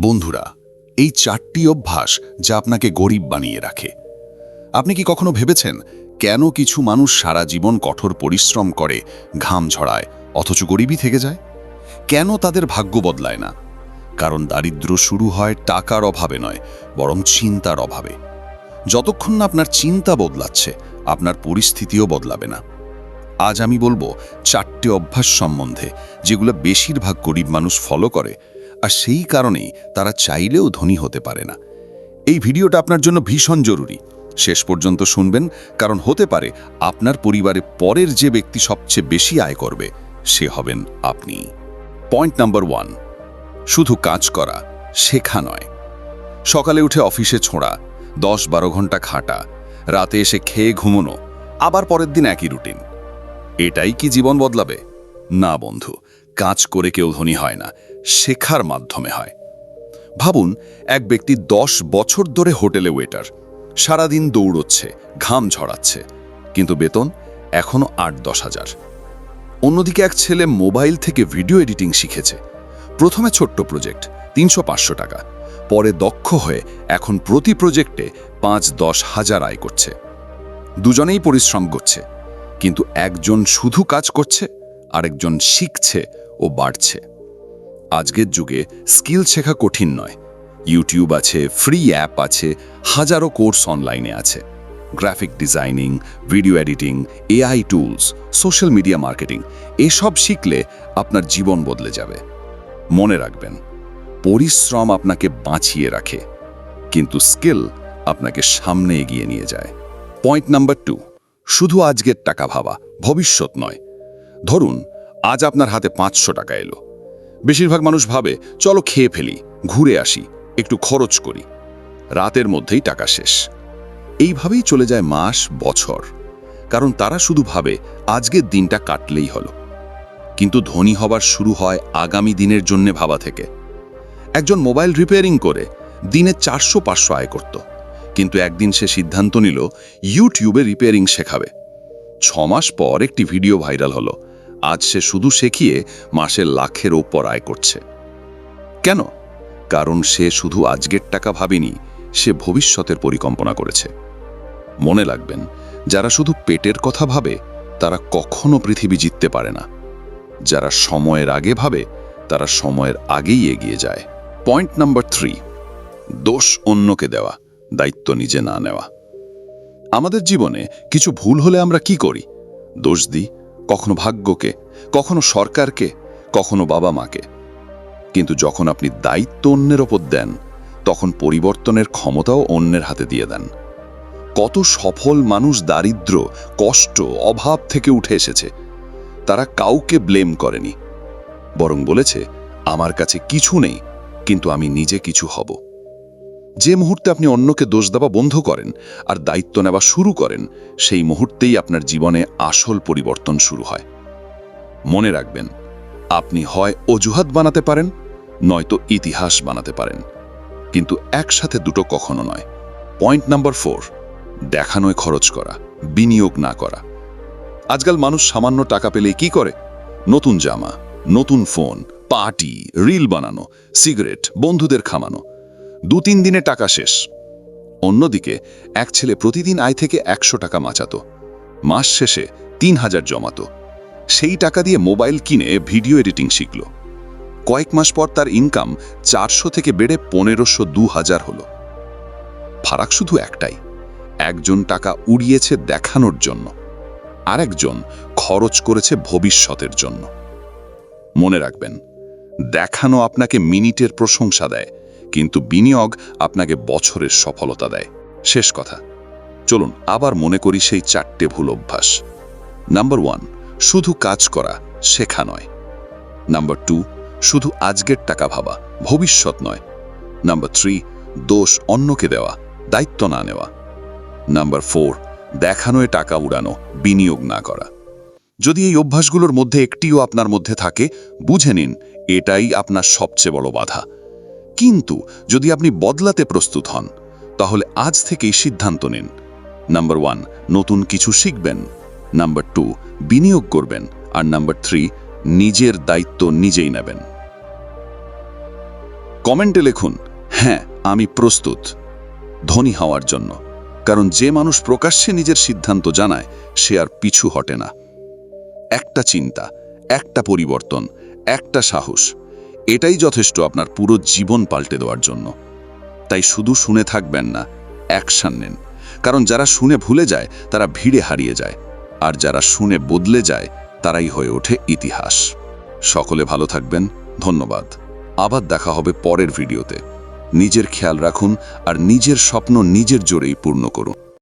বন্ধুরা, এই চারটি অভ্যাস যা আপনাকে গরিব বানিয়ে রাখে। আপনি কি কখনো ভেবেছেন কেন কিছু মানুষ সারা জীবন কঠোর পরিশ্রম করে, ঘাম ঝড়ায় অথচ গরিবই থেকে যায়? কেন তাদের ভাগ্য বদলায় না? কারণ দারিদ্র্য শুরু হয় টাকার অভাবে নয়, বরং চিন্তার অভাবে। যতক্ষণ না আপনার চিন্তা বদলাচ্ছে, আপনার পরিস্থিতিও বদলাবে না। আজ আমি বলব, চারটে অভ্যাস সম্বন্ধে, যেগুলো বেশিরভাগ গরিব মানুষ ফলো করে আর সেই কারণেই তারা চাইলেও ধনী হতে পারে না। এই ভিডিওটা আপনার জন্য ভীষণ জরুরি। শেষ পর্যন্ত শুনবেন, কারণ হতে পারে আপনার পরিবারে পরের যে ব্যক্তি সবচেয়ে বেশি আয় করবে, সে হবেন আপনি। পয়েন্ট নাম্বার ওয়ান, শুধু কাজ করা, শেখা নয়। সকালে উঠে অফিসে ছোঁড়া দশ বারো ঘণ্টা খাটা, রাতে এসে খেয়ে ঘুমোনো, আবার পরের দিন একই রুটিন। এটাই কি জীবন বদলাবে? না বন্ধু, কাজ করে কেউ ধনী হয় না। শেখার মাধ্যমে হয়। ভাবুন, এক ব্যক্তি দশ বছর ধরে হোটেলে ওয়েটার। সারাদিন দৌড়চ্ছে, ঘাম ঝরাচ্ছে। কিন্তু বেতন এখনও আট দশ হাজার। অন্যদিকে এক ছেলে মোবাইল থেকে ভিডিও এডিটিং শিখেছে। প্রথমে ছোট্ট প্রজেক্ট, তিনশো পাঁচশো টাকা। পরে দক্ষ হয়ে এখন প্রতি প্রজেক্টে পাঁচ দশ হাজার আয় করছে। দুজনেই পরিশ্রম করছে। কিন্তু একজন শুধু কাজ করছে, আরেকজন শিখছে ও বাড়ছে। আজকের যুগে স্কিল শেখা কঠিন নয়। ইউটিউব আছে ফ্রি অ্যাপ আছে, হাজারো কোর্স অনলাইনে আছে। Graphic designing video editing AI tools social media marketing এসব শিখলে আপনার জীবন বদলে যাবে। মনে রাখবেন, পরিশ্রম আপনাকে বাঁচিয়ে রাখে, কিন্তু স্কিল আপনাকে সামনে এগিয়ে নিয়ে যায়। পয়েন্ট নাম্বার টু শুধু আজকের টাকা ভাবা, ভবিষ্যৎ নয়। ধরুন, আজ আপনার হাতে পাঁচশো টাকা এলো। বেশিরভাগ মানুষ ভাবে, চলো খেয়ে ফেলি, ঘুরে আসি, একটু খরচ করি। রাতের মধ্যেই টাকা শেষ। এইভাবেই চলে যায় মাস, বছর। কারণ তারা শুধু ভাবে, আজকের দিনটা কাটলেই হলো। কিন্তু ধনী হবার শুরু হয় আগামী দিনের জন্যে ভাবা থেকে। একজন মোবাইল রিপেয়ারিং করে, দিনে চারশো পাঁচশো আয় করত। কিন্তু একদিন সে সিদ্ধান্ত নিল, ইউটিউবে রিপেয়ারিং শেখাবে। ছমাস পর একটি ভিডিও ভাইরাল হলো। আজ সে শুধু শেখিয়ে মাসের লাখের ওপর আয় করছে। কেন? কারণ সে শুধু আজকের টাকা ভাবেনি, সে ভবিষ্যতের পরিকল্পনা করেছে। মনে লাগবেন যারা শুধু পেটের কথা ভাবে, তারা কখনো পৃথিবী জিততে পারে না। যারা সময়ের আগে ভাবে, তারা সময়ের আগেই এগিয়ে যায়। পয়েন্ট নাম্বার থ্রি, দোষ অন্যকে দেওয়া, দায়িত্ব নিজে না নেওয়া। আমাদের জীবনে কিছু ভুল হলে আমরা কি করি? দোষ দিই কখনো ভাগ্যকে, কখনো সরকারকে, কখনো বাবা মাকে। কিন্তু যখন আপনি দায়িত্ব অন্যের ওপর দেন, তখন পরিবর্তনের ক্ষমতাও অন্যের হাতে দিয়ে দেন। কত সফল মানুষ দারিদ্র, কষ্ট, অভাব থেকে উঠে এসেছে। তারা কাউকে ব্লেম করেনি। বরং বলেছে, আমার কাছে কিছু নেই, কিন্তু আমি নিজে কিছু হব। যে মুহূর্তে আপনি অন্যকে দোষ দেওয়া বন্ধ করেন আর দায়িত্ব নেওয়া শুরু করেন, সেই মুহূর্তেই আপনার জীবনে আসল পরিবর্তন শুরু হয়। মনে রাখবেন, আপনি হয় অজুহাত বানাতে পারেন, নয়তো ইতিহাস বানাতে পারেন। কিন্তু একসাথে দুটো কখনো নয়। পয়েন্ট নাম্বার ফোর, দেখানোয় খরচ করা, বিনিয়োগ না করা। আজকাল মানুষ সামান্য টাকা পেলে কি করে? নতুন জামা, নতুন ফোন, পার্টি, রিল বানানো, সিগারেট, বন্ধুদের খামানো। দু তিন দিনে টাকা শেষ। অন্যদিকে, এক ছেলে প্রতিদিন আয় থেকে একশো টাকা মাচাতো। মাস শেষে তিন হাজার জমাতো। সেই টাকা দিয়ে মোবাইল কিনে ভিডিও এডিটিং শিখল। কয়েক মাস পর তার ইনকাম চারশো থেকে বেড়ে পনেরোশো দু হাজার হলো। ফারাক শুধু একটাই, একজন টাকা উড়িয়েছে দেখানোর জন্য। আরেকজন খরচ করেছে ভবিষ্যতের জন্য। মনে রাখবেন, দেখানো আপনাকে মিনিটের প্রশংসা দেয় কিন্তু বিনিয়োগ আপনাকে বছরের সফলতা দেয়। শেষ কথা। চলুন, আবার মনে করি সেই চারটে ভুল অভ্যাস। নাম্বার ওয়ান, শুধু কাজ করা, শেখা নয়। নাম্বার টু, শুধু আজকের টাকা ভাবা, ভবিষ্যৎ নয়। নাম্বার থ্রি, দোষ অন্যকে দেওয়া, দায়িত্ব না নেওয়া। নাম্বার ফোর দেখানোয় টাকা উড়ানো, বিনিয়োগ না করা। যদি এই অভ্যাসগুলোর মধ্যে একটিও আপনার মধ্যে থাকে, বুঝে নিন, এটাই আপনার সবচেয়ে বড় বাধা। কিন্তু যদি আপনি বদলাতে প্রস্তুত হন, তাহলে আজ থেকেই সিদ্ধান্ত নিন। নাম্বার ওয়ান, নতুন কিছু শিখবেন। নাম্বার টু, বিনিয়োগ করবেন। আর নাম্বার থ্রি, নিজের দায়িত্ব নিজেই নেবেন। কমেন্টে লিখুন হ্যাঁ আমি প্রস্তুত, ধনী হওয়ার জন্য। কারণ যে মানুষ প্রকাশ্যে নিজের সিদ্ধান্ত জানায়, সে আর পিছু হটে না। একটা চিন্তা, একটা পরিবর্তন, একটা সাহস। এটাই যথেষ্ট আপনার পুরো জীবন পাল্টে দেওয়ার জন্য। তাই শুধু শুনে থাকবেন না, অ্যাকশান নেন। কারণ যারা শুনে ভুলে যায়, তারা ভিড়ে হারিয়ে যায়। আর যারা শুনে বদলে যায়, তারাই হয়ে ওঠে ইতিহাস। সকলে ভালো থাকবেন, ধন্যবাদ। আবার দেখা হবে পরের ভিডিওতে। নিজের খেয়াল রাখুন আর নিজের স্বপ্ন নিজের জোরেই পূর্ণ করুন।